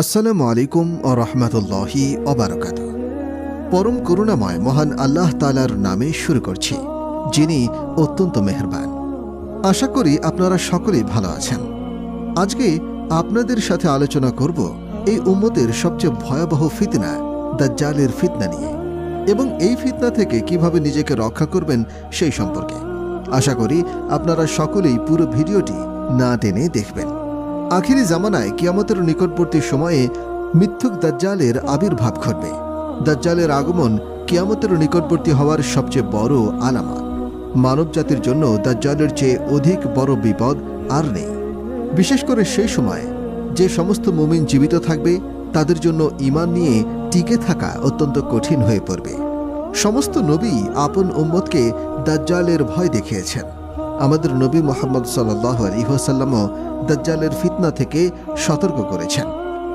আসসালামু আলাইকুম ও রহমতুল্লাহি অবরাকাত পরম করুণাময় মহান আল্লাহ তালার নামে শুরু করছি, যিনি অত্যন্ত মেহেরবান। আশা করি আপনারা সকলেই ভালো আছেন। আজকে আপনাদের সাথে আলোচনা করব এই উম্মতের সবচেয়ে ভয়াবহ ফিতনা, দাজ্জালের ফিতনা নিয়ে। এবং এই ফিতনা থেকে কীভাবে নিজেকে রক্ষা করবেন সেই সম্পর্কে। আশা করি আপনারা সকলেই পুরো ভিডিওটি না টেনে দেখবেন। আখিরি জামানায় কিয়ামতের নিকটবর্তী সময়ে মিথ্যুক দাজ্জালের আবির্ভাব ঘটবে। দাজ্জালের আগমন কিয়ামতের নিকটবর্তী হওয়ার সবচেয়ে বড় আলামত মানব জাতির জন্য দাজ্জালের চেয়ে অধিক বড় বিপদ আর নেই। বিশেষ করে সেই সময় যে সমস্ত মুমিন জীবিত থাকবে, তাদের জন্য ইমান নিয়ে টিকে থাকা অত্যন্ত কঠিন হয়ে পড়বে। সমস্ত নবী আপন উম্মতকে দাজ্জালের ভয় দেখিয়েছেন। আমাদের নবী মোহাম্মদ সাল্লাহ আলিহাসাল্লামও দাজ্জালের ফিতনা থেকে সতর্ক করেছেন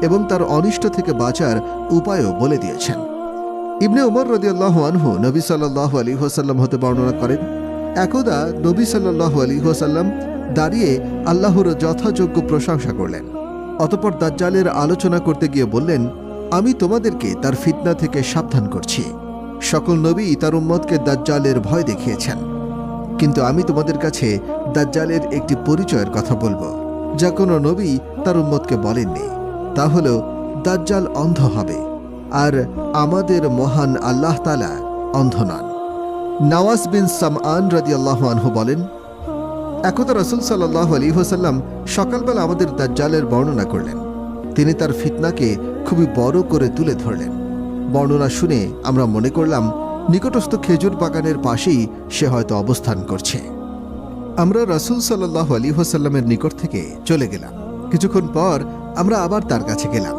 এবং তার অনিষ্ট থেকে বাঁচার উপায়ও বলে দিয়েছেন। ইবনে উমর রদিয়াল্লাহ আনহু নবী সাল্লাহ আলী হোসাল্লাম হতে বর্ণনা করেন, একদা নবী সাল্লাহ আলী হোসাল্লাম দাঁড়িয়ে আল্লাহর যথাযোগ্য প্রশংসা করলেন। অতপর দাজ্জালের আলোচনা করতে গিয়ে বললেন, আমি তোমাদেরকে তার ফিতনা থেকে সাবধান করছি। সকল নবী তার উম্মতকে দাজ্জালের ভয় দেখিয়েছেন। কিন্তু আমি তোমাদের কাছে দাজ্জালের একটি পরিচয়ের কথা বলব। যা কোনো নবী তার উম্মতকে বলেননি। তা হল, দাজ্জাল অন্ধ হবে, আর আমাদের মহান আল্লাহ তালা অন্ধ নন। নওয়াজ বিন সামআন রাজি আনহু বলেন, একদা রসুল সাল্লাহ আলী হোসাল্লাম সকালবেলা আমাদের দাজ্জালের বর্ণনা করলেন। তিনি তার ফিতনাকে খুবই বড় করে তুলে ধরলেন। বর্ণনা শুনে আমরা মনে করলাম নিকটস্থ খেজুর বাগানের পাশেই সে হয়তো অবস্থান করছে। আমরা রাসুল সাল্লাহ আলী হোসাল্লামের নিকট থেকে চলে গেলাম। কিছুক্ষণ পর আমরা আবার তার কাছে গেলাম।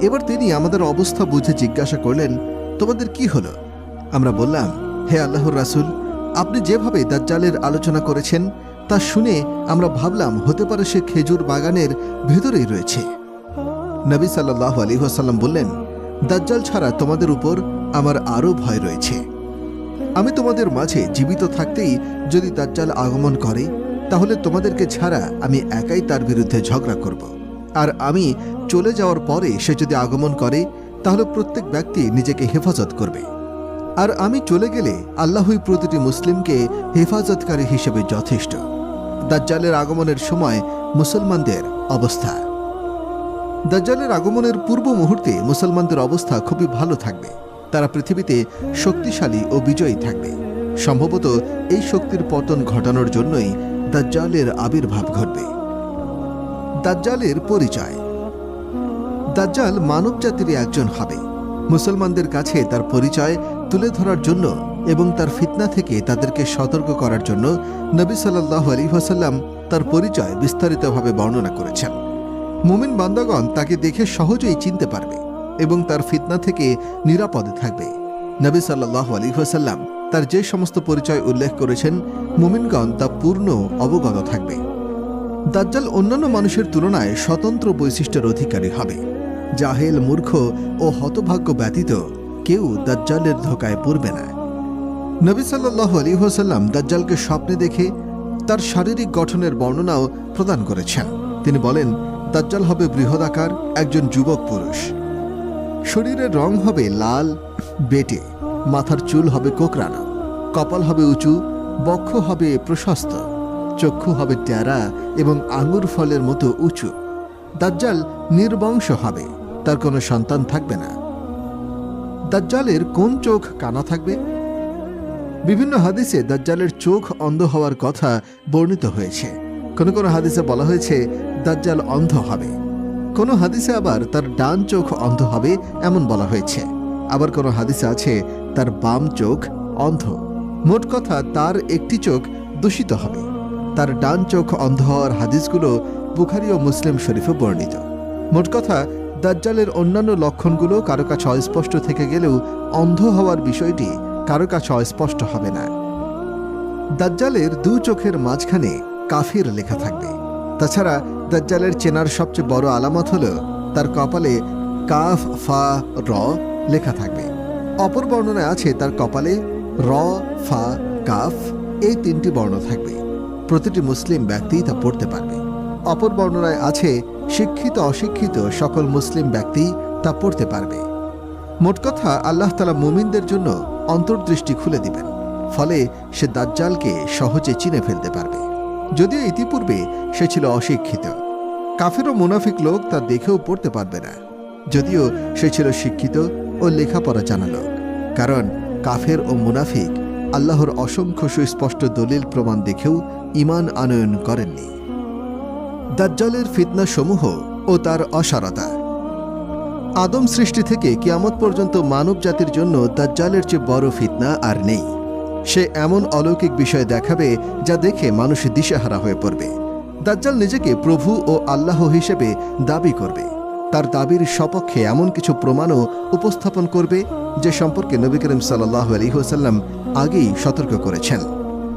এবার তিনি আমাদের অবস্থা বুঝে জিজ্ঞাসা করলেন, তোমাদের কি হলো? আমরা বললাম, হে আল্লাহর রাসুল, আপনি যেভাবে দাজ্জালের আলোচনা করেছেন, তা শুনে আমরা ভাবলাম হতে পারে সে খেজুর বাগানের ভেতরেই রয়েছে। নবী সাল্লাহ আলী হোসাল্লাম বললেন, দাজ্জাল ছাড়া তোমাদের উপর আমার আরও ভয় রয়েছে। আমি তোমাদের মাঝে জীবিত থাকতেই যদি দাজ্জাল আগমন করে, তাহলে তোমাদেরকে ছাড়া আমি একাই তার বিরুদ্ধে ঝগড়া করব। আর আমি চলে যাওয়ার পরে সে যদি আগমন করে, তাহলে প্রত্যেক ব্যক্তি নিজেকে হেফাজত করবে। আর আমি চলে গেলে আল্লাহই প্রতিটি মুসলিমকে হেফাজতকারী হিসেবে যথেষ্ট। দাজ্জালের আগমনের সময় মুসলমানদের অবস্থা। দাজ্জালের আগমনের পূর্ব মুহূর্তে মুসলমানদের অবস্থা খুবই ভালো থাকবে। তারা পৃথিবীতে শক্তিশালী ও বিজয়ী থাকবে। সম্ভবত এই শক্তির পতন ঘটানোর জন্যই দাজ্জালের আবির্ভাব ঘটবে। দাজ্জালের পরিচয়। দাজ্জাল মানব জাতিরই একজন হবে। মুসলমানদের কাছে তার পরিচয় তুলে ধরার জন্য এবং তার ফিতনা থেকে তাদেরকে সতর্ক করার জন্য নবী সাল্লাহ আলী ওয়াসাল্লাম তার পরিচয় বিস্তারিতভাবে বর্ণনা করেছেন। মুমিন বান্দাগণ তাকে দেখে সহজেই চিনতে পারবে। এবং তার ফিতনা থেকে নিরাপদে থাকবে। নবী সাল্লাহ আলী ওয়াসাল্লাম তার যে সমস্ত পরিচয় উল্লেখ করেছেন, মুমিনগণ তা পূর্ণ অবগত থাকবে। দাজ্জাল অন্যান্য মানুষের তুলনায় স্বতন্ত্র বৈশিষ্ট্যের অধিকারী হবে। জাহেল, মূর্খ ও হতভাগ্য ব্যতীত কেউ দাজ্জালের ধোকায় পড়বে না। নবী সাল্লাহ আলী হোসাল্লাম দাজ্জালকে স্বপ্নে দেখে তার শারীরিক গঠনের বর্ণনাও প্রদান করেছেন। তিনি বলেন, দাজ্জাল হবে বৃহদাকার, একজন যুবক পুরুষ। শরীরের রং হবে লাল, বেটে, মাথার চুল হবে কোকরানো কপাল হবে উঁচু, বক্ষ হবে প্রশস্ত, চক্ষু হবে ট্যারা এবং আঙুর ফলের মতো উঁচু। দাজ্জাল নির্বংশ হবে, তার কোনো সন্তান থাকবে না। দাজ্জালের কোন চোখ কানা থাকবে? বিভিন্ন হাদিসে দাজ্জালের চোখ অন্ধ হওয়ার কথা বর্ণিত হয়েছে। কোন কোন হাদিসে বলা হয়েছে, দাজ্জাল অন্ধ হবে। কোন হাদিসে আবার তার ডান চোখ অন্ধ হবে এমন বলা হয়েছে। আবার কোন হাদিসে আছে, তার বাম চোখ অন্ধ। মোট কথা, তার একটি চোখ দূষিত হবে। তার ডান চোখ অন্ধ হওয়ার হাদিসগুলো বুখারি ও মুসলিম শরীফে বর্ণিত। মোট কথা, দাজ্জালের অন্যান্য লক্ষণগুলো কারও কাছে অস্পষ্ট থেকে গেলেও অন্ধ হওয়ার বিষয়টি কারও কাছে অস্পষ্ট হবে না। দাজ্জালের দু চোখের মাঝখানে কাফির লেখা থাকবে। তাছাড়া দাজ্জালের চেনার সবচেয়ে বড় আলামত হল তার কপালে কাফ, ফা, র লেখা থাকবে। অপর বর্ণনায় আছে তার কপালে র, ফা, কাফ এই তিনটি বর্ণ থাকবে। প্রতিটি মুসলিম ব্যক্তি তা পড়তে পারবে। অপর বর্ণনায় আছে, শিক্ষিত, অশিক্ষিত সকল মুসলিম ব্যক্তি তা পড়তে পারবে। মোট কথা, আল্লাহ তালা মুমিনদের জন্য অন্তর্দৃষ্টি খুলে দিবেন। ফলে সে দাজ্জালকে সহজে চিনে ফেলতে পারবে। যদিও ইতিপূর্বে সে ছিল অশিক্ষিত। কাফের ও মুনাফিক লোক তা দেখেও পড়তে পারবে না। যদিও সে ছিল শিক্ষিত ও লেখাপড়া জানা লোক। কারণ কাফের ও মুনাফিক আল্লাহর অসংখ্য সুস্পষ্ট দলিল প্রমাণ দেখেও ইমান আনয়ন করেননি। দাজ্জালের ফিতনা সমূহ ও তার অসারতা। আদম সৃষ্টি থেকে কিয়ামত পর্যন্ত মানব জাতির জন্য দাজ্জালের চেয়ে বড় ফিতনা আর নেই। সে এমন অলৌকিক বিষয় দেখাবে যা দেখে মানুষ দিশেহারা হয়ে পড়বে। দাজ্জাল নিজেকে প্রভু ও আল্লাহ হিসেবে দাবি করবে। তার দাবির সপক্ষে এমন কিছু প্রমাণও উপস্থাপন করবে যে সম্পর্কে নবী করিম সাল্লাহ আলহিহসাল্লাম আগেই সতর্ক করেছেন।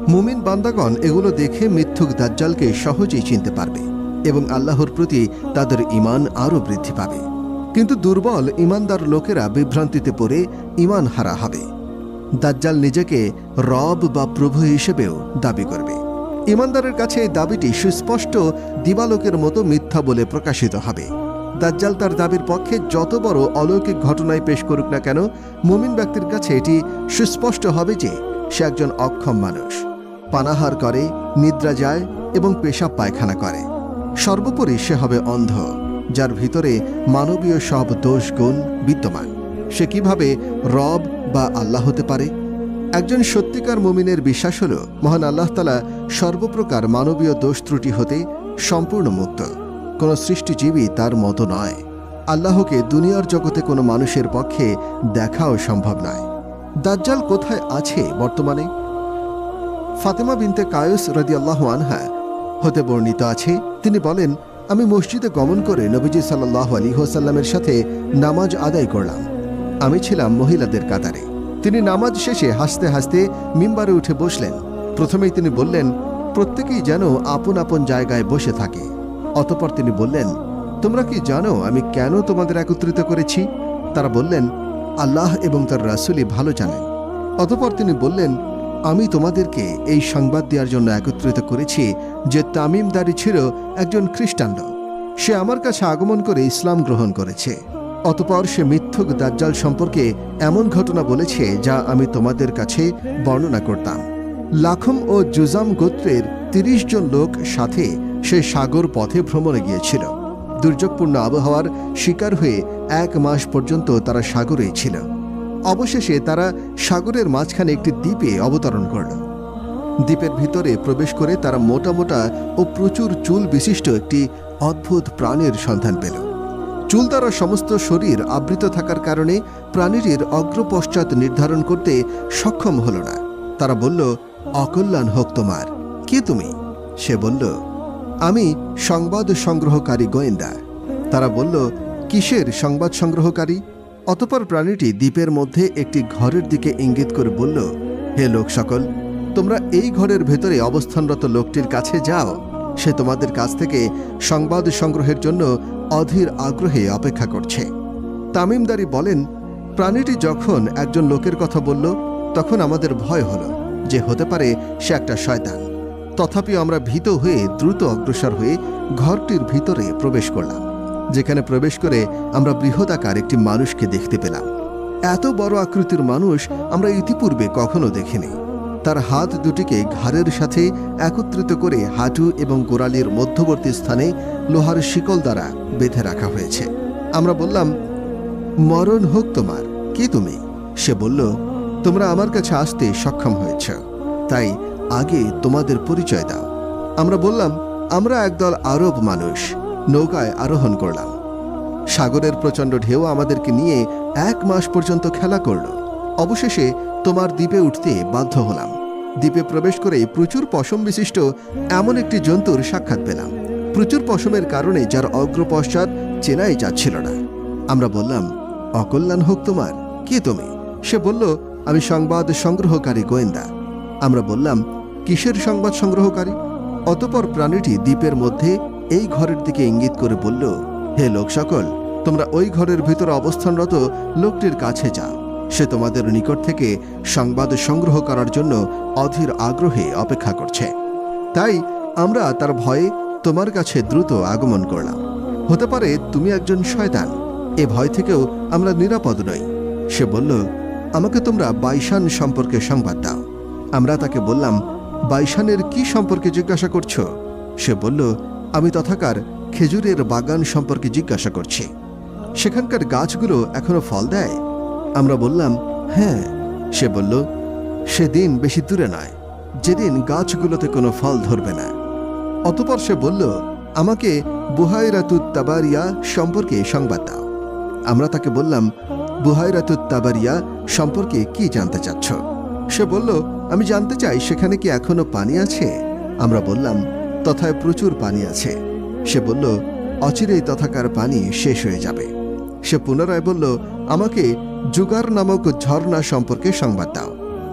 মুমিন বান্দাগণ এগুলো দেখে মিথ্যুক দাজ্জালকে সহজেই চিনতে পারবে এবং আল্লাহর প্রতি তাদের ইমান আরও বৃদ্ধি পাবে। কিন্তু দুর্বল ইমানদার লোকেরা বিভ্রান্তিতে পড়ে ইমান হারা হবে। দাজ্জাল নিজেকে রব বা প্রভু হিসেবেও দাবি করবে। ইমানদারের কাছে এই দাবিটি সুস্পষ্ট দিবালোকের মতো মিথ্যা বলে প্রকাশিত হবে। দাজ্জাল তার দাবির পক্ষে যত বড় অলৌকিক ঘটনায় পেশ করুক না কেন, মুমিন ব্যক্তির কাছে এটি সুস্পষ্ট হবে যে সে একজন অক্ষম মানুষ। পানাহার করে, নিদ্রা যায় এবং পেশাব পায়খানা করে। সর্বোপরি সে হবে অন্ধ, যার ভিতরে মানবীয় সব দোষ গুণ বিদ্যমান। সে কীভাবে রব বা আল্লাহ হতে পারে? একজন সত্যিকার মুমিনের বিশ্বাস হল, মহান আল্লাহ তালা সর্বপ্রকার মানবীয় দোষ ত্রুটি হতে সম্পূর্ণ মুক্ত। কোনো সৃষ্টিজীবী তার মতো নয়। আল্লাহকে দুনিয়ার জগতে কোনো মানুষের পক্ষে দেখাও সম্ভব নয়। দাজ্জাল কোথায় আছে বর্তমানে? ফাতেমা বিনতে কায়ুস রদিয়াল্লাহ আনহা হতে বর্ণিত আছে, তিনি বলেন, আমি মসজিদে গমন করে নবীজি সাল্লাহ আলী হোসাল্লামের সাথে নামাজ আদায় করলাম। আমি ছিলাম মহিলাদের কাতারে। তিনি নামাজ শেষে হাসতে হাসতে মিম্বারে উঠে বসলেন। প্রথমেই তিনি বললেন, প্রত্যেকেই যেন আপন আপন জায়গায় বসে থাকে। অতপর তিনি বললেন, তোমরা কি জানো আমি কেন তোমাদের একত্রিত করেছি? তারা বললেন, আল্লাহ এবং তার রাসুলি ভালো জানেন। অতপর তিনি বললেন, আমি তোমাদেরকে এই সংবাদ দেওয়ার জন্য একত্রিত করেছি যে তামিমদারি ছিল একজন খ্রিস্টান সে আমার কাছে আগমন করে ইসলাম গ্রহণ করেছে। অতপর সে মিথ্যুক দাজ্জাল সম্পর্কে এমন ঘটনা বলেছে যা আমি তোমাদের কাছে বর্ণনা করতাম। লাখম ও জুজাম গোত্রের তিরিশ জন লোক সাথে সে সাগর পথে ভ্রমণে গিয়েছিল। দুর্যোগপূর্ণ আবহাওয়ার শিকার হয়ে এক মাস পর্যন্ত তারা সাগরেই ছিল। অবশেষে তারা সাগরের মাঝখানে একটি দ্বীপে অবতরণ করল। দ্বীপের ভিতরে প্রবেশ করে তারা মোটা মোটা ও প্রচুর চুল বিশিষ্ট একটি অদ্ভুত প্রাণের সন্ধান পেল। চুল দ্বারা সমস্ত শরীর আবৃত থাকার কারণে প্রাণীটির অগ্রপশ্চাৎ নির্ধারণ করতে সক্ষম হল না। তারা বলল, অকল্যাণ হোক তোমার। কে তুমি? সে বলল, আমি সংবাদ সংগ্রহকারী গোয়েন্দা। তারা বলল, কিসের সংবাদ সংগ্রহকারী? অতপর প্রাণীটি দ্বীপের মধ্যে একটি ঘরের দিকে ইঙ্গিত করে বলল, হে লোক সকল, তোমরা এই ঘরের ভেতরে অবস্থানরত লোকটির কাছে যাও। সে তোমাদের কাছ থেকে সংবাদ সংগ্রহের জন্য অধীর আগ্রহে অপেক্ষা করছে। তামিমদারি বলেন, প্রাণীটি যখন একজন লোকের কথা বলল, তখন আমাদের ভয় হলো যে হতে পারে সে একটা শয়তান। তথাপি আমরা ভীত হয়ে দ্রুত অগ্রসর হয়ে ঘরটির ভিতরে প্রবেশ করলাম, যেখানে প্রবেশ করে আমরা বৃহদাকার একটি মানুষকে দেখতে পেলাম। এত বড় আকৃতির মানুষ আমরা ইতিপূর্বে কখনো দেখিনি। তার হাত দুটিকে ঘাড়ের সাথে একত্রিত করে হাঁটু এবং গোড়ালির মধ্যবর্তী স্থানে লোহার শিকল দ্বারা বেঁধে রাখা হয়েছে। আমরা বললাম, মরণ হোক তোমার, কি তুমি? সে বলল, তোমরা আমার কাছে আসতে সক্ষম হয়েছ, তাই আগে তোমাদের পরিচয় দাও। আমরা বললাম, আমরা একদল আরব মানুষ, নৌকায় আরোহণ করলাম। সাগরের প্রচণ্ড ঢেউ আমাদেরকে নিয়ে এক মাস পর্যন্ত খেলা করল। অবশেষে তোমার দ্বীপে উঠতে বাধ্য হলাম। দ্বীপে প্রবেশ করে প্রচুর পশম বিশিষ্ট এমন একটি জন্তুর সাক্ষাৎ পেলাম। প্রচুর পশমের কারণে যার অগ্রপশ্চাৎ চেনাই যাচ্ছিল না। আমরা বললাম, অকল্যাণ হোক তোমার, কে তুমি? সে বলল, আমি সংবাদ সংগ্রহকারী গোয়েন্দা। আমরা বললাম, কিসের সংবাদ সংগ্রহকারী? অতপর প্রাণীটি দ্বীপের মধ্যে এই ঘরের দিকে ইঙ্গিত করে বলল, হে লোক সকল তোমরা ওই ঘরের ভিতরে অবস্থানরত লোকটির কাছে যাও। সে তোমাদের নিকট থেকে সংবাদ সংগ্রহ করার জন্য অধীর আগ্রহে অপেক্ষা করছে। তাই আমরা তার ভয়ে তোমার কাছে দ্রুত আগমন করলাম। হতে পারে তুমি একজন শয়তান। এ ভয় থেকেও আমরা নিরাপদ নই। সে বলল, আমাকে তোমরা বাইশান সম্পর্কে সংবাদ দাও। আমরা তাকে বললাম, বাইশানের কি সম্পর্কে জিজ্ঞাসা করছ? সে বলল, আমি তথাকার খেজুরের বাগান সম্পর্কে জিজ্ঞাসা করছি। সেখানকার গাছগুলো এখনও ফল দেয়? আমরা বললাম হ্যাঁ। সে বলল সেদিন বেশি দূরে নয়। যেদিন গাছগুলোতে কোনো ফল ধরবে না। অতপর সে বলল, আমাকে বুহাইরাতুত তাবারিয়া সম্পর্কে সংবাদ দাও। আমরা তাকে বললাম বুহাইরাতুত তাবারিয়া সম্পর্কে কি জানতে চাচ্ছ? সে বলল, আমি জানতে চাই সেখানে কি এখনও পানি আছে? আমরা বললাম, তথায় প্রচুর পানি আছে। সে বলল, অচিরেই তথাকার পানি শেষ হয়ে যাবে। সে পুনরায় বলল, আমাকে জুগার নামক ঝর্ণা সম্পর্কে সংবাদ দাও।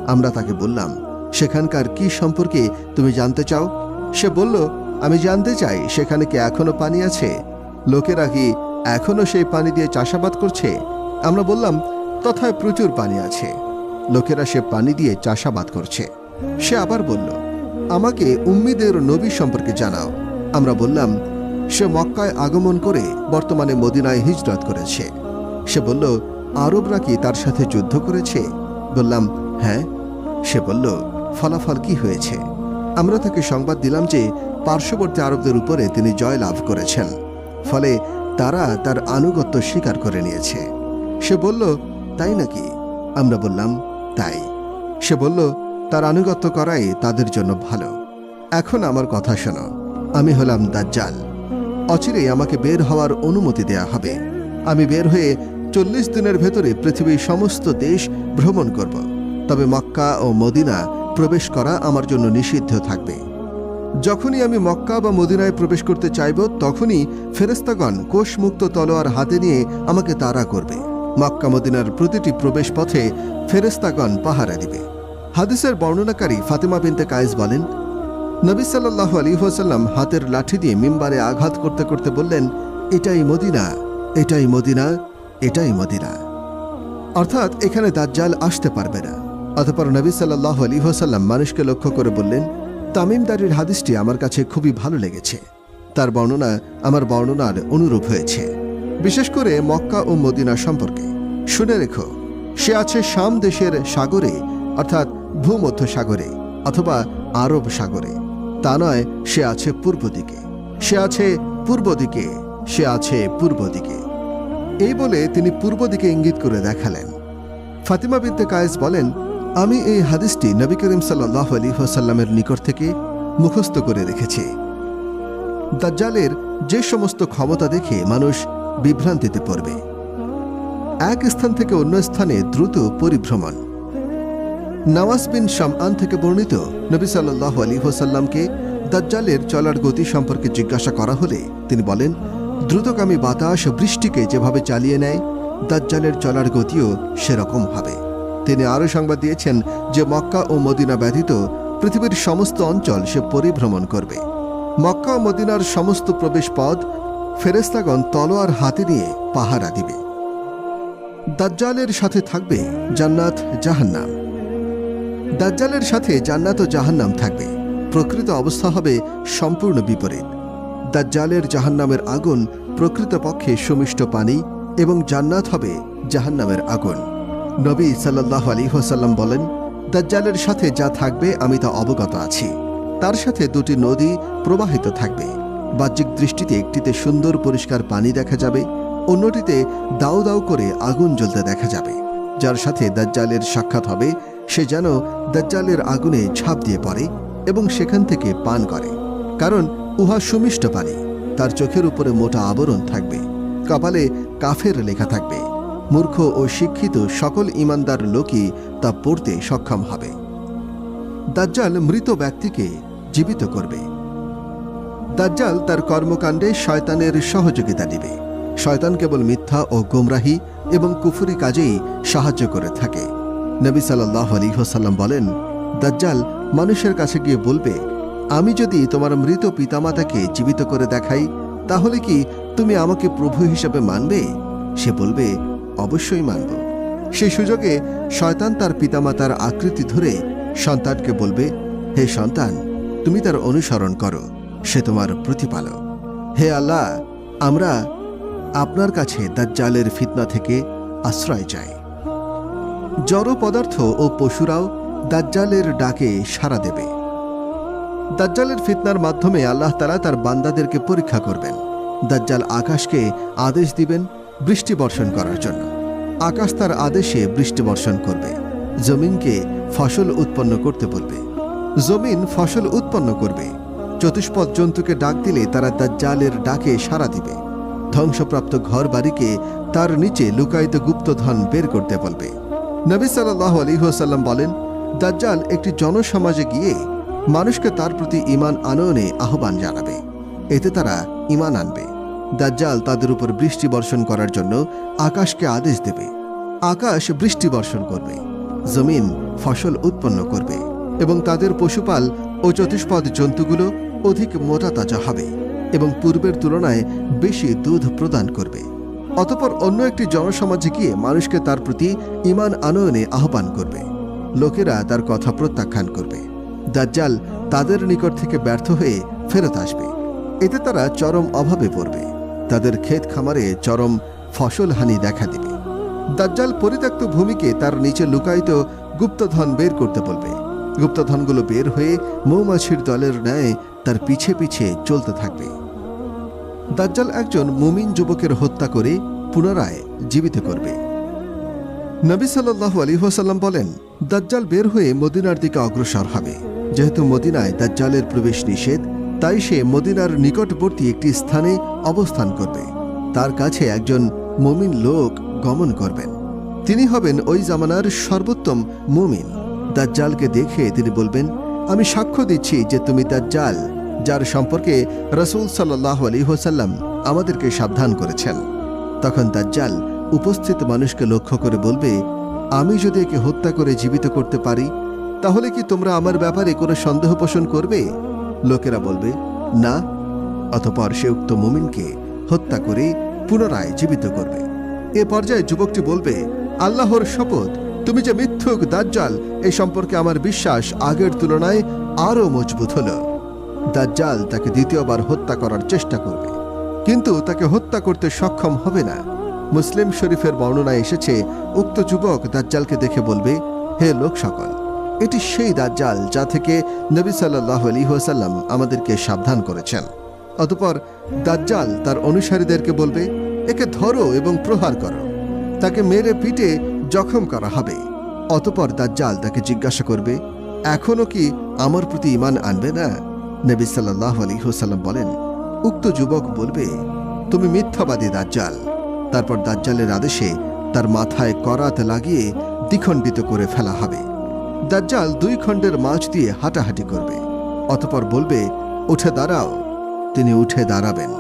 আমরা তাকে বললাম, সেখানকার কি সম্পর্কে তুমি জানতে চাও? সে বলল, আমি জানতে চাই সেখানে কি এখনও পানি আছে? লোকেরা কি এখনও সেই পানি দিয়ে চাষাবাদ করছে? আমরা বললাম, তথায় প্রচুর পানি আছে। লোকেরা সে পানি দিয়ে চাষাবাদ করছে। সে আবার বলল, আমাকে উম্মিদের নবী সম্পর্কে জানাও। আমরা বললাম সে মক্কায় আগমন করে বর্তমানে মদিনায় হিজরত করেছে। সে বলল, আরবরা কি তার সাথে যুদ্ধ করেছে? বললাম হ্যাঁ। সে বলল, ফলাফল কি হয়েছে? আমরা তাকে সংবাদ দিলাম যে পার্শ্ববর্তী আরবদের উপরে তিনি জয় লাভ করেছেন। ফলে তারা তার আনুগত্য স্বীকার করে নিয়েছে। সে বলল, তাই নাকি? আমরা বললাম, তাই। সে বলল, তার আনুগত্য করাই তাদের জন্য ভালো। এখন আমার কথা শোনো। আমি হলাম দাজ্জাল। অচিরেই আমাকে বের হওয়ার অনুমতি দেয়া হবে। আমি বের হয়ে চল্লিশ দিনের ভেতরে পৃথিবীর সমস্ত দেশ ভ্রমণ করব। তবে মক্কা ও মদিনা প্রবেশ করা আমার জন্য নিষিদ্ধ থাকবে। যখনই আমি মক্কা বা মদিনায় প্রবেশ করতে চাইব, তখনই ফেরেস্তাগণ কোষমুক্ত তলোয়ার হাতে নিয়ে আমাকে তাড়া করবে। মক্কা মদিনার প্রতিটি প্রবেশ পথে ফেরেস্তাগণ পাহারা দিবে। হাদিসের বর্ণনাকারী ফাতেমা বিনতে কায়েস বলেন নবী সাল্লাহ আলী হোসাল্লাম হাতের লাঠি দিয়ে মিম্বারে আঘাত করতে করতে বললেন, এটাই মদিনা এটাই মদিনা এটাই মদিনা। অর্থাৎ এখানে দাজ্জাল আসতে পারবে না। অতপর নবী সাল্লাহ আলী হোসাল্লাম মানুষকে লক্ষ্য করে বললেন, তামিমদারির হাদিসটি আমার কাছে খুবই ভালো লেগেছে। তার বর্ণনা, আমার বর্ণনার অনুরূপ হয়েছে। বিশেষ করে মক্কা ও মদিনা সম্পর্কে। শুনে রেখো, সে আছে শাম দেশের সাগরে, অর্থাৎ ভূমধ্য সাগরে অথবা আরব সাগরে। তা নয়, সে আছে পূর্ব দিকে। সে আছে পূর্ব দিকে, সে আছে পূর্ব দিকে। এই বলে তিনি পূর্ব দিকে ইঙ্গিত করে দেখালেন। ফাতিমা বিনতে কায়েস বলেন, আমি এই হাদিসটি নবী করিম সাল্লাহ আলী হোসাল্লামের নিকট থেকে মুখস্থ করে রেখেছি। দাজ্জালের যে সমস্ত ক্ষমতা দেখে মানুষ বিভ্রান্তিতে পড়বে। এক স্থান থেকে অন্য স্থানে দ্রুত পরিভ্রমণ। নওয়াজ বিন শামআন থেকে বর্ণিত নবী সাল্লাহ আলী হোসাল্লামকে দাজ্জালের চলার গতি সম্পর্কে জিজ্ঞাসা করা হলে তিনি বলেন, দ্রুতগামী বাতাস বৃষ্টিকে যেভাবে চালিয়ে নেয়, দাজ্জালের চলার গতিও সেরকম হবে। তিনি আরও সংবাদ দিয়েছেন যে মক্কা ও মদিনা ব্যতীত পৃথিবীর সমস্ত অঞ্চল সে পরিভ্রমণ করবে। মক্কা ও মদিনার সমস্ত প্রবেশ পথ ফেরেস্তাগণ তলোয়ার হাতে নিয়ে পাহারা দিবে। দাজ্জালের সাথে থাকবে জান্নাত জাহান্নাম। দাজ্জালের সাথে জান্নাত ও জাহান্নাম থাকবে। প্রকৃত অবস্থা হবে সম্পূর্ণ বিপরীত। দাজ্জালের জাহান্নামের আগুন প্রকৃতপক্ষে সুমিষ্ট পানি এবং জান্নাত হবে জাহান্নামের আগুন। নবী সাল্লাহ আলী হোসাল্লাম বলেন, দাজ্জালের সাথে যা থাকবে, আমি তা অবগত আছি। তার সাথে দুটি নদী প্রবাহিত থাকবে। বাহ্যিক দৃষ্টিতে একটিতে সুন্দর পরিষ্কার পানি দেখা যাবে, অন্যটিতে দাউ দাউ করে আগুন জ্বলতে দেখা যাবে। যার সাথে দাজ্জালের সাক্ষাৎ হবে সে যেন দাজ্জালের আগুনে ঝাঁপ দিয়ে পড়ে এবং সেখান থেকে পান করে, কারণ উহা সুমিষ্ট পানি। তার চোখের উপরে মোটা আবরণ থাকবে, কপালে কাফের লেখা থাকবে। মূর্খ ও শিক্ষিত সকল ইমানদার লোকই তা পড়তে সক্ষম হবে। দাজ্জাল মৃত ব্যক্তিকে জীবিত করবে। দাজ্জাল তার কর্মকাণ্ডে শয়তানের সহযোগিতা দিবে শয়তান কেবল মিথ্যা ও গোমরাহি এবং কুফুরি কাজেই সাহায্য করে থাকে। নবী সাল্লাহ আলী হোসাল্লাম বলেন, দাজ্জাল মানুষের কাছে গিয়ে বলবে, আমি যদি তোমার মৃত পিতামাতাকে জীবিত করে দেখাই, তাহলে কি তুমি আমাকে প্রভু হিসাবে মানবে? সে বলবে, অবশ্যই মানব। সেই সুযোগে শয়তান তার পিতামাতার আকৃতি ধরে সন্তানকে বলবে, হে সন্তান, তুমি তার অনুসরণ করো, সে তোমার প্রতিপালক। হে আল্লাহ, আমরা আপনার কাছে দাজ্জালের ফিতনা থেকে আশ্রয় চাই। জড় পদার্থ ও পশুরাও দাজ্জালের ডাকে সাড়া দেবে। দাজ্জালের ফিতনার মাধ্যমে আল্লাহ তালা তার বান্দাদেরকে পরীক্ষা করবেন। দাজ্জাল আকাশকে আদেশ দিবেন বৃষ্টি বর্ষণ করার জন্য। আকাশ তার আদেশে বৃষ্টি বর্ষণ করবে। জমিনকে ফসল উৎপন্ন করতে বলবে। জমিন ফসল উৎপন্ন করবে। চতুষ্পদ জন্তুকে ডাক দিলে তারা দাজ্জালের ডাকে সাড়া দিবে। ধ্বংসপ্রাপ্ত ঘর বাড়িকে তার নিচে লুকায়িত গুপ্তধন বের করতে বলবে। নবী সাল্লাহ আলিহাসাল্লাম বলেন, দাজ্জাল একটি জনসমাজে গিয়ে মানুষকে তার প্রতি ইমান আনয়নে আহ্বান জানাবে। এতে তারা ইমান আনবে। দাজ্জাল তাদের উপর বৃষ্টি বর্ষণ করার জন্য আকাশকে আদেশ দেবে। আকাশ বৃষ্টি বর্ষণ করবে, জমিন ফসল উৎপন্ন করবে এবং তাদের পশুপাল ও চতুষ্পদ জন্তুগুলো অধিক মোটা তাজা হবে এবং পূর্বের তুলনায় বেশি দুধ প্রদান করবে। অতপর অন্য একটি জনসমাজে গিয়ে মানুষকে তার প্রতি ইমান আনয়নে আহ্বান করবে। লোকেরা তার কথা প্রত্যাখ্যান করবে। দাজ্জাল তাদের নিকট থেকে ব্যর্থ হয়ে ফেরত আসবে। এতে তারা চরম অভাবে পড়বে। তাদের ক্ষেত খামারে চরম ফসলহানি দেখা দেবে। দাজ্জাল পরিত্যক্ত ভূমিকে তার নিচে লুকায়িত গুপ্তধন বের করতে বলবে। গুপ্তধনগুলো বের হয়ে মৌমাছির দলের ন্যায় তার পিছে পিছে চলতে থাকবে। দাজ্জাল একজন মুমিন যুবকের হত্যা করে পুনরায় জীবিত করবে। নবী সাল্লাল্লাহু আলী ওয়াসাল্লাম বলেন, দাজ্জাল বের হয়ে মদিনার দিকে অগ্রসর হবে। যেহেতু মদিনায় দাজ্জালের প্রবেশ নিষেধ, তাই সে মদিনার নিকটবর্তী একটি স্থানে অবস্থান করবে। তার কাছে একজন মুমিন লোক গমন করবেন। তিনি হবেন ওই জামানার সর্বোত্তম মুমিন। দাজ্জালকে দেখে তিনি বলবেন, আমি সাক্ষ্য দিচ্ছি যে তুমি দাজ্জাল যার সম্পর্কে রসুল সাল্লাহ আলী হোসাল্লাম আমাদেরকে সাবধান করেছেন। তখন দাজ্জাল উপস্থিত মানুষকে লক্ষ্য করে বলবে, আমি যদি একে হত্যা করে জীবিত করতে পারি, তাহলে কি তোমরা আমার ব্যাপারে কোনো সন্দেহ পোষণ করবে? লোকেরা বলবে, না। অতপর সে উক্ত মুমিনকে হত্যা করে পুনরায় জীবিত করবে। এ পর্যায়ে যুবকটি বলবে, আল্লাহর শপথ, তুমি যে মিথ্যুক দাজ্জাল এই সম্পর্কে আমার বিশ্বাস আগের তুলনায় আরও মজবুত হলো। দাজ্জাল তাকে দ্বিতীয়বার হত্যা করার চেষ্টা করবে। কিন্তু তাকে হত্যা করতে সক্ষম হবে না। মুসলিম শরীফের বর্ণনায় এসেছে, উক্ত যুবক দাজ্জালকে দেখে বলবে, হে লোক সকল, এটি সেই দাজ্জাল যা থেকে নবী সাল্লাহ আলী ওসাল্লাম আমাদেরকে সাবধান করেছেন। অতপর দাজ্জাল তার অনুসারীদেরকে বলবে, একে ধরো এবং প্রহার করো। তাকে মেরে পিটে জখম করা হবে। অতপর দাজ্জাল তাকে জিজ্ঞাসা করবে এখনও কি আমার প্রতি ইমান আনবে না? নবী সাল্লাহ আলী হোসাল্লাম বলেন, উক্ত যুবক বলবে, তুমি মিথ্যাবাদী দাজ্জাল। তারপর দাজ্জালের আদেশে তার মাথায় করাত লাগিয়ে দ্বিখণ্ডিত করে ফেলা হবে। দাজ্জাল দুই খণ্ডের মাছ দিয়ে হাঁটাহাঁটি করবে, অতপর বলবে, উঠে দাঁড়াও। তিনি উঠে দাঁড়াবেন।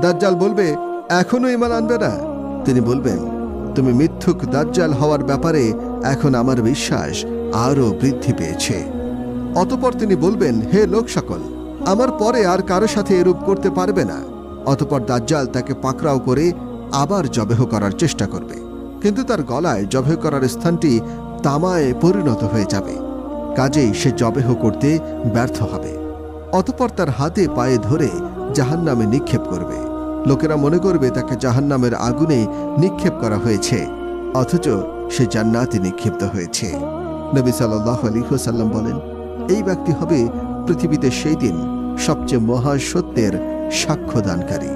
দাজ্জাল বলবে, এখনও ইমান আনবে না। তিনি বলবেন, তুমি মিথ্যুক দাজ্জাল হওয়ার ব্যাপারে এখন আমার বিশ্বাস আরও বৃদ্ধি পেয়েছে। অতপর তিনি বলবেন, হে লোক সকল আমার পরে আর কারও সাথে এরূপ করতে পারবে না। অতপর দাজ্জাল তাকে পাকড়াও করে আবার জবেহ করার চেষ্টা করবে। কিন্তু তার গলায় জবেহ করার স্থানটি তামায় পরিণত হয়ে যাবে। কাজেই সে জবেহ করতে ব্যর্থ হবে। অতপর তার হাতে পায়ে ধরে জাহান্নামে নিক্ষেপ করবে। লোকেরা মনে করবে তাকে জাহান্নামের আগুনে নিক্ষেপ করা হয়েছে, অথচ সে জান্নাতে নিক্ষিপ্ত হয়েছে। নবী সাল্লাহ আলী হোসাল্লাম বলেন, এই ব্যক্তি হবে পৃথিবীতে সেই দিন সবচেয়ে মহাসত্যের সাক্ষ্যদানকারী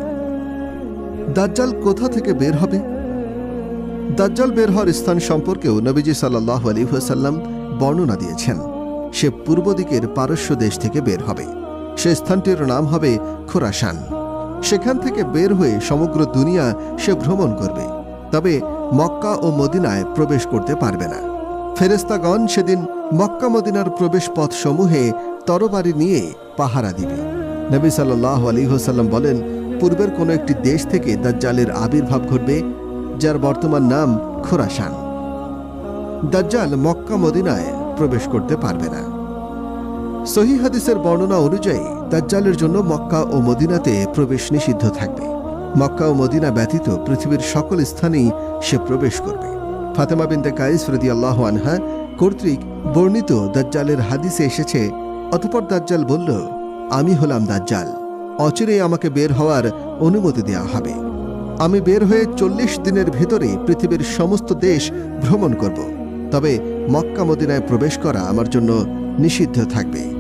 দাজ্জাল কোথা থেকে বের হবে? দাজ্জাল বের হওয়ার স্থান সম্পর্কেও নবীজি সাল্লাহ আলী হোসাল্লাম বর্ণনা দিয়েছেন। সে পূর্ব দিকের পারস্য দেশ থেকে বের হবে। সে স্থানটির নাম হবে খোরাসান। সেখান থেকে বের হয়ে সমগ্র দুনিয়া সে ভ্রমণ করবে। তবে মক্কা ও মদিনায় প্রবেশ করতে পারবে না। ফেরেস্তাগণ সেদিন মক্কা মদিনার প্রবেশ পথ সমূহে তরবারি নিয়ে পাহারা দিবে। নবী সাল্লাহ আলী হোসাল্লাম বলেন, পূর্বের কোনো একটি দেশ থেকে দাজ্জালের আবির্ভাব ঘটবে, যার বর্তমান নাম খোরাসান। দাজ্জাল মক্কা মদিনায় প্রবেশ করতে পারবে না। সহি হাদিসের বর্ণনা অনুযায়ী, দাজ্জালের জন্য মক্কা ও মদিনাতে প্রবেশ নিষিদ্ধ থাকবে। মক্কা ও মদিনা ব্যতীত পৃথিবীর সকল স্থানেই সে প্রবেশ করবে। ফাতেমা বিনতে কাইস রদি আল্লাহ আনহা কর্তৃক বর্ণিত দাজ্জালের হাদিসে এসেছে, অতপর দাজ্জাল বলল, আমি হলাম দাজ্জাল। অচিরেই আমাকে বের হওয়ার অনুমতি দেওয়া হবে। আমি বের হয়ে চল্লিশ দিনের ভেতরে পৃথিবীর সমস্ত দেশ ভ্রমণ করব। তবে মক্কা মদিনায় প্রবেশ করা আমার জন্য নিষিদ্ধ থাকবে।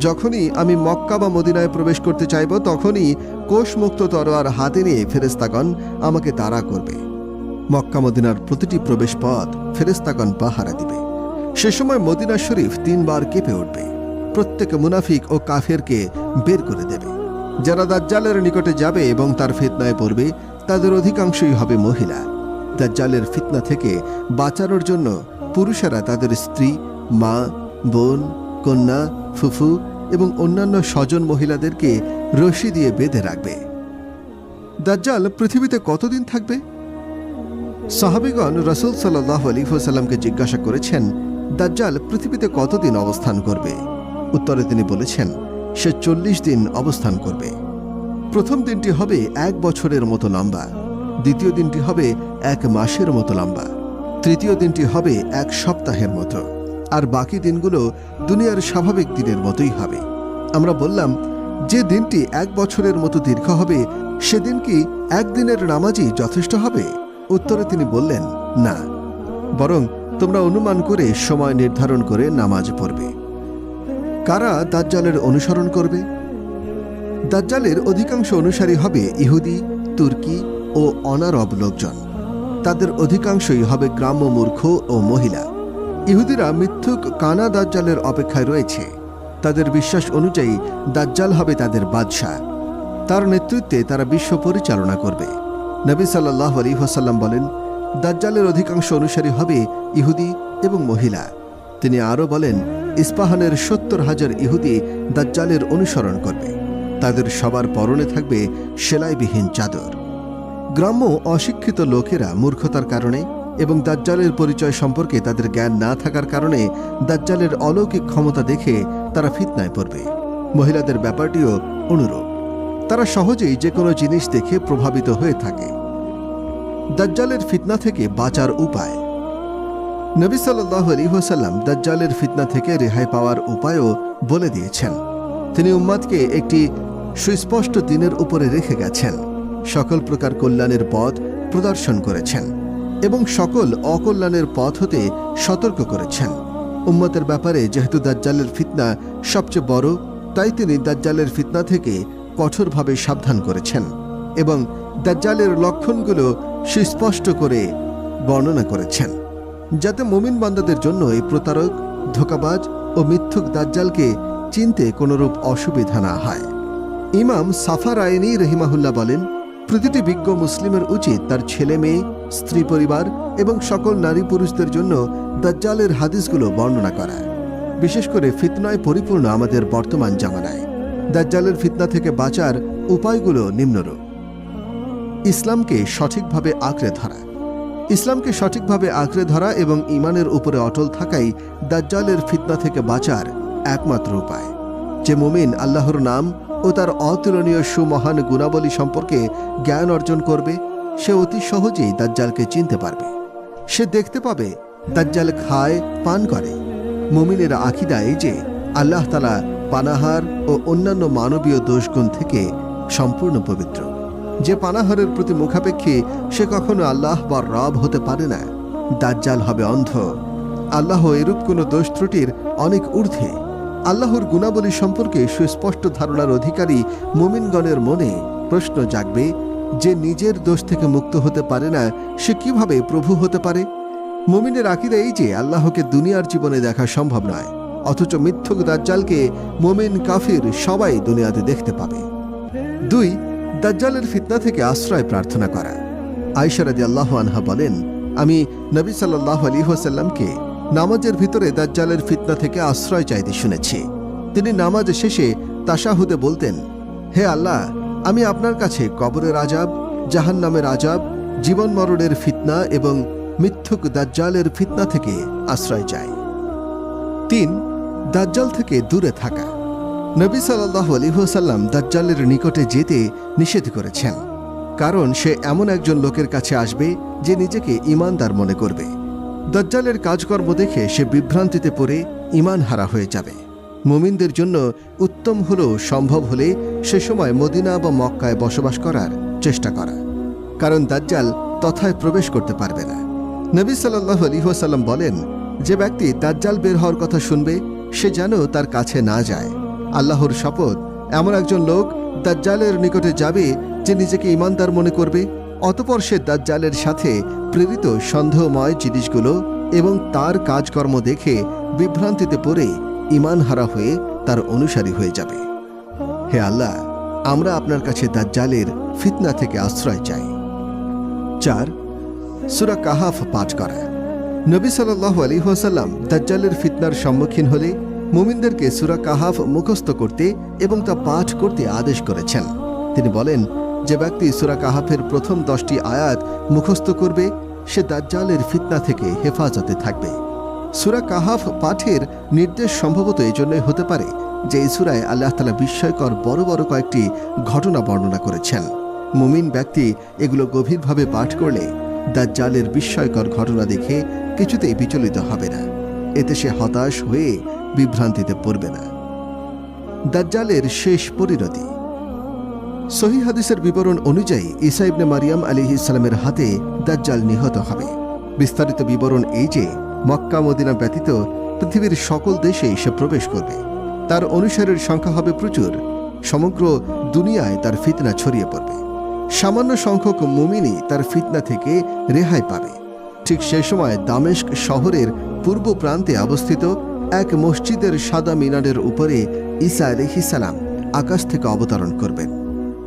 যখনই আমি মক্কা বা মদিনায় প্রবেশ করতে চাইব, তখনই কোষমুক্ত তরোয়ার হাতে নিয়ে ফেরেস্তাগণ আমাকে তাড়া করবে। মক্কা মদিনার প্রতিটি প্রবেশ পথ ফেরেস্তাগণ পাহারা দিবে। সে সময় মদিনা শরীফ তিনবার কেঁপে উঠবে। প্রত্যেক মুনাফিক ও কাফেরকে বের করে দেবে। যারা দাজ্জালের নিকটে যাবে এবং তার ফিতনায় পড়বে, তাদের অধিকাংশই হবে মহিলা। দাজ্জালের ফিতনা থেকে বাঁচানোর জন্য পুরুষেরা তাদের স্ত্রী, মা, বোন, কন্যা, ফুফু এবং অন্যান্য স্বজন মহিলাদেরকে রশি দিয়ে বেঁধে রাখবে। দাজ্জাল পৃথিবীতে কতদিন থাকবে? সাহাবিগণ রসুল সাল্লাহ আলিফসাল্লামকে জিজ্ঞাসা করেছেন দাজ্জাল পৃথিবীতে কতদিন অবস্থান করবে? উত্তরে তিনি বলেছেন, সে চল্লিশ দিন অবস্থান করবে। প্রথম দিনটি হবে এক বছরের মতো লম্বা, দ্বিতীয় দিনটি হবে এক মাসের মতো লম্বা, তৃতীয় দিনটি হবে এক সপ্তাহের মতো, আর বাকি দিনগুলো দুনিয়ার স্বাভাবিক দিনের মতোই হবে। আমরা বললাম, যে দিনটি এক বছরের মতো দীর্ঘ হবে, সেদিন কি একদিনের নামাজই যথেষ্ট হবে? উত্তরে তিনি বললেন, না। বরং তোমরা অনুমান করে সময় নির্ধারণ করে নামাজ পড়বে। কারা দাজ্জালের অনুসরণ করবে? দাজ্জালের অধিকাংশ অনুসারী হবে ইহুদি, তুর্কি ও অনারব লোকজন। তাদের অধিকাংশই হবে গ্রাম্য মূর্খ ও মহিলা। ইহুদিরা মিথ্যুক কানা দাজ্জালের অপেক্ষায় রয়েছে। তাদের বিশ্বাস অনুযায়ী দাজ্জাল হবে তাদের বাদশাহ। তার নেতৃত্বে তারা বিশ্ব পরিচালনা করবে। নবী সাল্লাহ আলী হাসাল্লাম বলেন দাজ্জালের অধিকাংশ অনুসারী হবে ইহুদি এবং মহিলা। তিনি আরও বলেন, ইস্পাহানের সত্তর হাজার ইহুদি দাজ্জালের অনুসরণ করবে। তাদের সবার পরনে থাকবে সেলাইবিহীন চাদর। গ্রাম্য অশিক্ষিত লোকেরা মূর্খতার কারণে এবং দাজ্জালের পরিচয় সম্পর্কে তাদের জ্ঞান না থাকার কারণে দাজ্জালের অলৌকিক ক্ষমতা দেখে তারা ফিতনায় পড়বে। মহিলাদের ব্যাপারটিও অনুরূপ। তারা সহজেই যে কোনো জিনিস দেখে প্রভাবিত হয়ে থাকে। দাজ্জালের ফিতনা থেকে বাঁচার উপায়। নবী সাল্লাহ আলী দাজ্জালের ফিতনা থেকে রেহাই পাওয়ার উপায়ও বলে দিয়েছেন। তিনি উম্মাদকে একটি সুস্পষ্ট দিনের উপরে রেখে গেছেন। সকল প্রকার কল্যাণের পথ প্রদর্শন করেছেন এবং সকল অকল্যাণের পথ হতে সতর্ক করেছেন। উম্মতের ব্যাপারে যেহেতু দাজ্জালের ফিতনা সবচেয়ে বড়, তাই তিনি দাজ্জালের ফিতনা থেকে কঠোরভাবে সাবধান করেছেন এবং দাজ্জালের লক্ষণগুলো সুস্পষ্ট করে বর্ণনা করেছেন, যাতে মুমিন বান্দাদের জন্য এই প্রতারক, ধোকাবাজ ও মিথ্যুক দাজ্জালকে চিনতে কোনরূপ অসুবিধা না হয়। ইমাম সাফার আইনি রহিমাহুল্লাহ বলেন, প্রতিটি বিজ্ঞ মুসলিমের উচিত তার ছেলে মেয়ে, স্ত্রী পরিবার এবং সকল নারী পুরুষদের জন্য দাজ্জালের হাদিসগুলো বর্ণনা করা। বিশেষ করে ফিতনায় পরিপূর্ণ আমাদের বর্তমান জামানায়। দাজ্জালের ফিতনা থেকে বাঁচার উপায়গুলো নিম্নরূপ। ইসলামকে সঠিকভাবে আঁকড়ে ধরা ইসলামকে সঠিকভাবে আঁকড়ে ধরা এবং ইমানের উপরে অটল থাকাই দাজ্জালের ফিতনা থেকে বাঁচার একমাত্র উপায়। যে মুমিন আল্লাহর নাম ও তার অতুলনীয় সুমহান গুণাবলী সম্পর্কে জ্ঞান অর্জন করবে, সে অতি সহজেই দাজ্জালকে চিনতে পারবে। সে দেখতে পাবে দাজ্জাল খায়, পান করে। মুমিনের আকিদা এই যে আল্লাহ তালা পানাহার ও অন্যান্য মানবীয় দোষগুণ থেকে সম্পূর্ণ পবিত্র। যে পানাহারের প্রতি মুখাপেক্ষী, সে কখনো আল্লাহ বা রব হতে পারে না। দাজ্জাল হবে অন্ধ। আল্লাহ এরূপ কোনো দোষ ত্রুটির অনেক ঊর্ধ্বে। আল্লাহর গুণাবলী সম্পর্কে সুস্পষ্ট ধারণার অধিকারী মুমিনগণের মনে প্রশ্ন জাগবে, যে নিজের দোষ থেকে মুক্ত হতে পারে না, সে কীভাবে প্রভু হতে পারে? মুমিনের আকিদা এই যে, আল্লাহকে দুনিয়ার জীবনে দেখা সম্ভব নয়। অথচ মিথ্যক দাজ্জালকে মুমিন কাফির সবাই দুনিয়াতে দেখতে পাবে। দুই দাজ্জালের ফিতনা থেকে আশ্রয় প্রার্থনা করা। আয়সারাদি আল্লাহ আনহা বলেন, আমি নবী সাল্লাহ আলী হোসাল্লামকে নামাজের ভিতরে দাজ্জালের ফিতনা থেকে আশ্রয় চাইতে শুনেছি। তিনি নামাজ শেষে তাশাহুদে বলতেন, হে আল্লাহ, আমি আপনার কাছে কবরের আজাব জাহান নামের আজাব জীবন মরণের ফিতনা এবং মিথ্যুক দাজ্জালের ফিতনা থেকে আশ্রয় চাই। তিন, দাজ্জাল থেকে দূরে থাকা। নবী সাল্লাহ আলিহাসাল্লাম দাজ্জালের নিকটে যেতে নিষেধ করেছেন, কারণ সে এমন একজন লোকের কাছে আসবে যে নিজেকে ইমানদার মনে করবে। দাজ্জালের কাজকর্ম দেখে সে বিভ্রান্তিতে পড়ে ইমান হারা হয়ে যাবে। মুমিনদের জন্য উত্তম হলেও সম্ভব হলে সে সময় মদিনা বা মক্কায় বসবাস করার চেষ্টা করা, কারণ দাজ্জাল তথায় প্রবেশ করতে পারবে না। নবী সাল্লাহ আলিহাসাল্লাম বলেন, যে ব্যক্তি দাজ্জাল বের হওয়ার কথা শুনবে, সে যেন তার কাছে না যায়। আল্লাহর শপথ। এমন একজন লোক দাজ্জালের নিকটে যাবে যে নিজেকে ইমানদার মনে করবে, অতপর সে দাজ্জালের সাথে প্রেরিত সন্দেহময় জিনিসগুলো এবং তার কাজকর্ম দেখে বিভ্রান্তিতে পড়ে ইমান হারা হয়ে তার অনুসারী হয়ে যাবে। হে আল্লাহ, আমরা আপনার কাছে দাজ্জালের ফিতনা থেকে আশ্রয় চাই। চার, সুরা কাহাফ পাঠ করা। নবী সাল্লাহ আলী ওয়াসাল্লাম দাজ্জালের ফিতনার সম্মুখীন হলে মুমিনদেরকে সুরা কাহাফ মুখস্থ করতে এবং তা পাঠ করতে আদেশ করেছেন। তিনি বলেন, যে ব্যক্তি সুরা কাহাফের প্রথম দশটি আয়াত মুখস্থ করবে, সে দাজ্জালের ফিতনা থেকে হেফাজতে থাকবে। সুরা কাহাফ পাঠের নির্দেশ সম্ভবত এই জন্যই হতে পারে যে এই সুরায় আল্লাহ তালা বিস্ময়কর বড় বড় কয়েকটি ঘটনা বর্ণনা করেছেন। মুমিন ব্যক্তি এগুলো গভীরভাবে পাঠ করলে দাজ্জালের বিস্ময়কর ঘটনা দেখে কিছুতেই বিচলিত হবে না। এতে সে হতাশ হয়ে বিভ্রান্তিতে পড়বে না। দাজ্জালের শেষ পরিণতি। সহি হাদিসের বিবরণ অনুযায়ী ঈসা ইবনে মারিয়াম আলী ইসলামের হাতে দাজ্জাল নিহত হবে। বিস্তারিত বিবরণ এই যে, মক্কা মদিনা ব্যতীত পৃথিবীর সকল দেশেই সে প্রবেশ করবে। তার অনুসারীর সংখ্যা হবে প্রচুর। সমগ্র দুনিয়ায় তার ফিতনা ছড়িয়ে পড়বে। সামান্য সংখ্যক মুমিনই তার ফিতনা থেকে রেহাই পাবে। ঠিক সে সময় দামেস্ক শহরের পূর্ব প্রান্তে অবস্থিত এক মসজিদের সাদা মিনারের উপরে ঈসা আলহিসাল্লাম আকাশ থেকে অবতরণ করবেন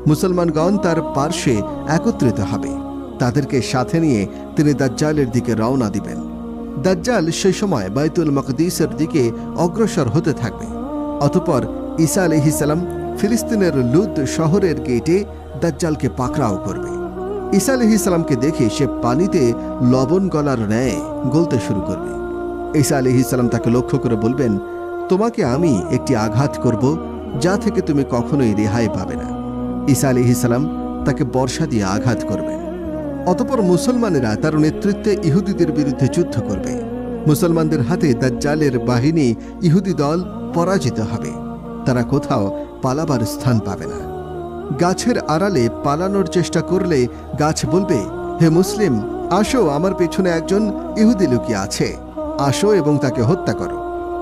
মুসলমানগণ তার পার্শ্বে একত্রিত হবে। তাদেরকে সাথে নিয়ে তিনি দাজ্জালের দিকে রওনা দিবেন। দাজ্জাল সেই সময় বাইতুল মকদিসের দিকে অগ্রসর হতে থাকবে। অতপর ঈসা আলহিসাল্লাম ফিলিস্তিনের লুদ শহরের গেটে দাজ্জালকে পাকড়াও করবে। ঈসা আলহিসাল্লামকে দেখে সে পানিতে লবণ গলার ন্যায় গলতে শুরু করবে। ঈসা আলহিসাল্লাম তাকে লক্ষ্য করে বলবেন, তোমাকে আমি একটি আঘাত করব যা থেকে তুমি কখনোই রেহাই পাবে না। ঈসা আলিহিসাল্লাম তাকে বর্ষা দিয়ে আঘাত করবেন অতপর মুসলমানেরা তার নেতৃত্বে ইহুদিদের বিরুদ্ধে যুদ্ধ করবে। মুসলমানদের হাতে তার জালের বাহিনী ইহুদি দল পরাজিত হবে। তারা কোথাও পালাবার স্থান পাবে না। গাছের আড়ালে পালানোর চেষ্টা করলে গাছ বলবে, হে মুসলিম, আসো, আমার পেছনে একজন ইহুদি লুকিয়ে আছে। আসো এবং তাকে হত্যা করো।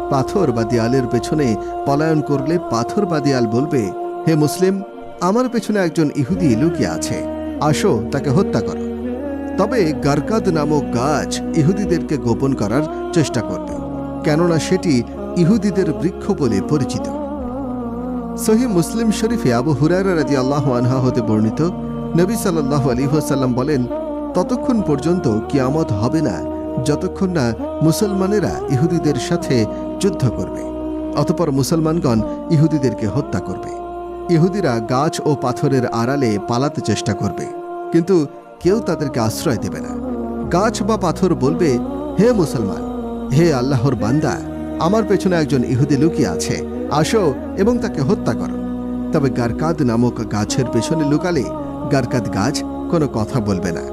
পাথর বা দেয়ালের পেছনে পলায়ন করলে পাথর বা দেয়াল বলবে, হে মুসলিম, আমার পেছনে একজন ইহুদি লুকিয়ে আছে। আসো, তাকে হত্যা করো। তবে গারকাদ নামক গাছ ইহুদিদেরকে গোপন করার চেষ্টা করবে, কেননা সেটি ইহুদিদের বৃক্ষ বলে পরিচিত। সহি মুসলিম শরীফে আবু হুরারা রাজি আল্লাহ আনহা হতে বর্ণিত, নবী সাল্লাহ আলিহাসাল্লাম বলেন, ততক্ষণ পর্যন্ত কিয়ামত হবে না যতক্ষণ না মুসলমানেরা ইহুদিদের সাথে যুদ্ধ করবে, অতপর মুসলমানগণ ইহুদিদেরকে হত্যা করবে। ইহুদিরা গাছ ও পাথরের আড়ালে পালাতে চেষ্টা করবে, কিন্তু কেউ তাদেরকে আশ্রয় দেবে না। গাছ বা পাথর বলবে, হে মুসলমান, হে আল্লাহর বান্দা, আমার পেছনে একজন ইহুদি লুকিয়ে আছে, আসো এবং তাকে হত্যা করো। তবে গারকাদ নামক গাছের পেছনে লুকালে গারকাদ গাছ কোনো কথা বলবে না।